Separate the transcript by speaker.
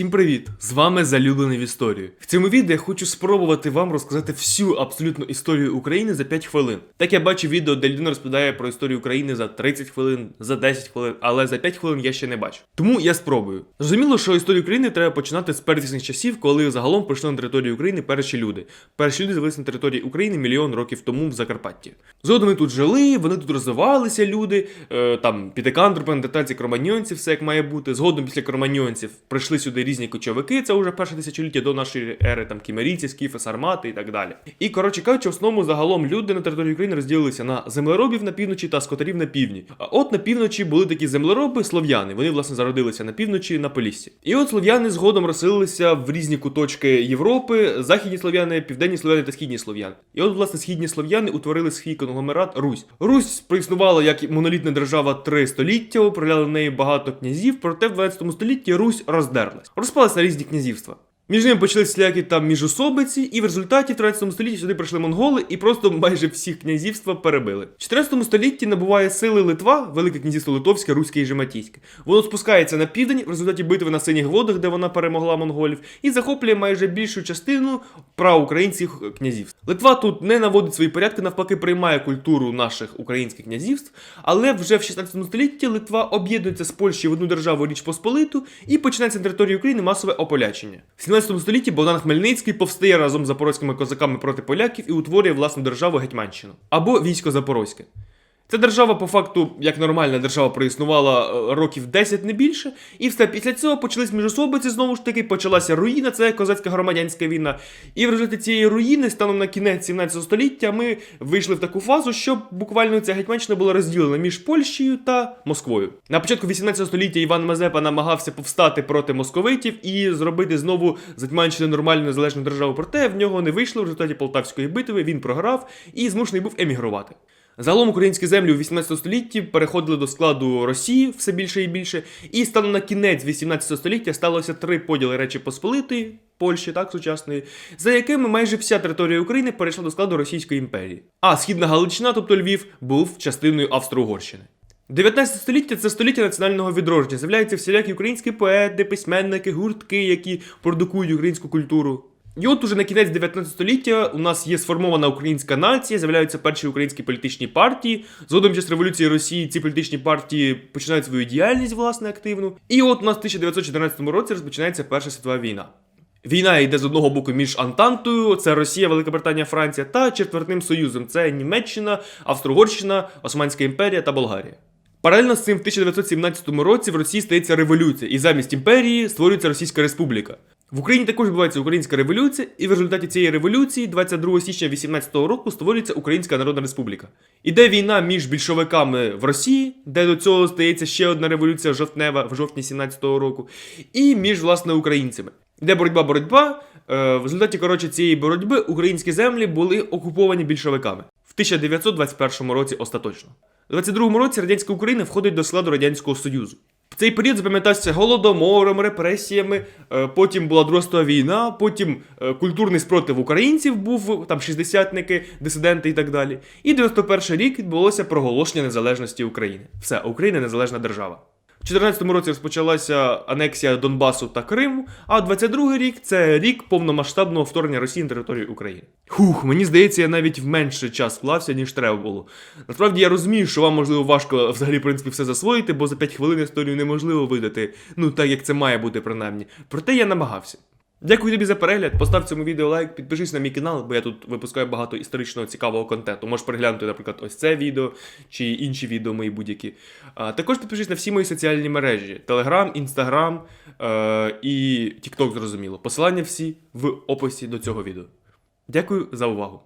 Speaker 1: Всім привіт! З вами Залюблений в історію. В цьому відео я хочу спробувати вам розказати всю абсолютно історію України за 5 хвилин. Так я бачу відео, де людина розповідає про історію України за 30 хвилин, за 10 хвилин, але за 5 хвилин я ще не бачу. Тому я спробую. Зрозуміло, що історію України треба починати з первісних часів, коли загалом прийшли на територію України перші люди. Перші люди з'явилися на території України мільйон років тому в Закарпатті. Згодом вони тут жили, вони тут розвивалися люди, е, там пітекандропи, неандертальці, кроманьйонці, все як має бути. Згодом після кроманьйонців прийшли сюди різні кочовики, це вже перше тисячоліття до нашої ери, там кімерійці, скіфи, сармати і так далі. І коротше кажучи, в основному загалом люди на території України розділилися на землеробів на півночі та скотарів на півдні. А от на півночі були такі землероби, слов'яни. Вони власне зародилися на півночі на Поліссі. І от слов'яни згодом розселилися в різні куточки Європи, західні слов'яни, південні слов'яни та східні слов'яни. І от, власне, східні слов'яни утворили свій конгломерат Русь. Русь проіснувала як монолітна держава три століття, управляли неї багато князів, проте в 12 столітті Русь роздерлась, розпалася на різні князівства. Між ними почались всілякі там міжособиці, і в результаті в 13 столітті сюди прийшли монголи і просто майже всі князівства перебили. В 14 столітті набуває сили Литва, Велике князівство Литовське, Руське і Жематійське. Воно спускається на південь в результаті битви на синіх водах, де вона перемогла монголів, і захоплює майже більшу частину праукраїнських князівств. Литва тут не наводить свої порядки, навпаки, приймає культуру наших українських князівств, але вже в 16 столітті Литва об'єднується з Польщею в одну державу Річ Посполиту і починається на території України масове ополячення. В 17 столітті Богдан Хмельницький повстає разом з запорозькими козаками проти поляків і утворює власну державу Гетьманщину або військо Запорозьке. Ця держава, по факту, як нормальна держава, проіснувала е, років 10 не більше, і все після цього почались міжособиці, знову ж таки, почалася руїна, це козацька громадянська війна. І в результаті цієї руїни, станом на кінець 17 століття, ми вийшли в таку фазу, що буквально ця гетьманщина була розділена між Польщею та Москвою. На початку 18 століття Іван Мазепа намагався повстати проти московитів і зробити знову з Гетьманщини нормальну незалежну державу. Проте в нього не вийшло в результаті Полтавської битви. Він програв і змушений був емігрувати. Загалом українські землі у 18 столітті переходили до складу Росії все більше і більше, і станом на кінець 18 століття сталося три поділи Речі Посполитої, Польщі, так, сучасної, за якими майже вся територія України перейшла до складу Російської імперії. А східна Галичина, тобто Львів, був частиною Австро-Угорщини. 19 століття це століття національного відродження. З'являються всілякі українські поети, письменники, гуртки, які продукують українську культуру. І от уже на кінець 19 століття у нас є сформована українська нація, з'являються перші українські політичні партії. Згодом час революції Росії ці політичні партії починають свою діяльність власне активну. І от у нас в 1914 році розпочинається Перша світова війна. Війна йде з одного боку між Антантою, це Росія, Велика Британія, Франція, та Четвертним Союзом. Це Німеччина, Австро-Угорщина, Османська імперія та Болгарія. Паралельно з цим в 1917 році в Росії стається революція, і замість імперії створюється Російська Республіка. В Україні також відбувається українська революція, і в результаті цієї революції, 22 січня 18 року, створюється Українська Народна Республіка. Іде війна між більшовиками в Росії, де до цього стається ще одна революція жовтнева в жовтні 17-го року, і між власне українцями. Іде боротьба, боротьба. Е, В результаті коротше цієї боротьби українські землі були окуповані більшовиками в 1921 році остаточно. У 22-му році радянська Україна входить до складу Радянського Союзу. Цей період запам'ятався голодомором, репресіями. е, Потім була Друга війна, потім е, культурний спротив українців був, там шістдесятники, дисиденти і так далі. І 91 рік відбулося проголошення незалежності України. Все, Україна незалежна держава. У 2014 році розпочалася анексія Донбасу та Криму, а 22 рік це рік повномасштабного вторгнення Росії на територію України. Хух, мені здається, я навіть в менше час вклався, ніж треба було. Насправді я розумію, що вам можливо важко взагалі в принципі все засвоїти, бо за 5 хвилин історію неможливо видати, ну так як це має бути принаймні. Проте я намагався. Дякую тобі за перегляд. Постав цьому відео лайк, підпишись на мій канал, бо я тут випускаю багато історичного цікавого контенту. Можеш переглянути, наприклад, ось це відео чи інші відео мої будь-які. А, також підпишись на всі мої соціальні мережі: Телеграм, Інстаграм і Тікток, зрозуміло. Посилання всі в описі до цього відео. Дякую за увагу.